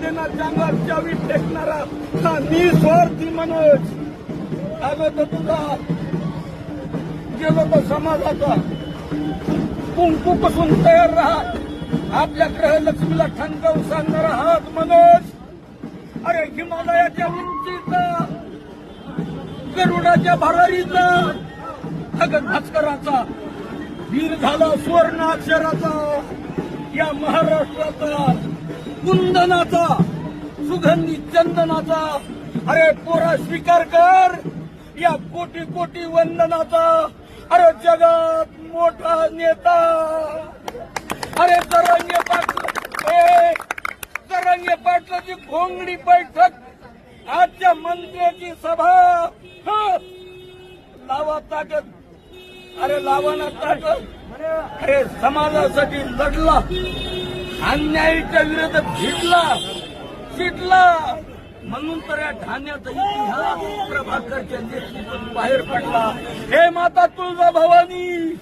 देणार अंगावर चावी फेकणारा हा निस्वार्थी मनोज आलो तर तुझा गेलो तर समाजाचा. कुंकू पासून तयार राहा. आपल्या ग्रहलक्ष्मीला ठणकावून सांगणारा हात मनोज अरे हिमालयाच्या उंचीचा गरुडाच्या भरारीचा अगं भास्कराचा वीर झाला सुवर्ण अक्षराचा या महाराष्ट्राचा कुंदनाचा सुगंधी चंदनाचा अरे पोरा स्वीकार कर या कोटी कोटी वंदनाचा अरे जगात मोठा नेता. अरे जरंगे पाटील ए, पाटलाची घोंगडी बैठक आजच्या मंत्र्याची सभा. लावा ताकद. अरे लावाना ताकद. अरे समाजासाठी लढला. अन्यायाच्या विरोधात भिडला शिटला म्हणून तर या ठाण्याचा इतिहास प्रभाकरच्या नेतृत्वात बाहेर पडला. हे माता तुळजा भवानी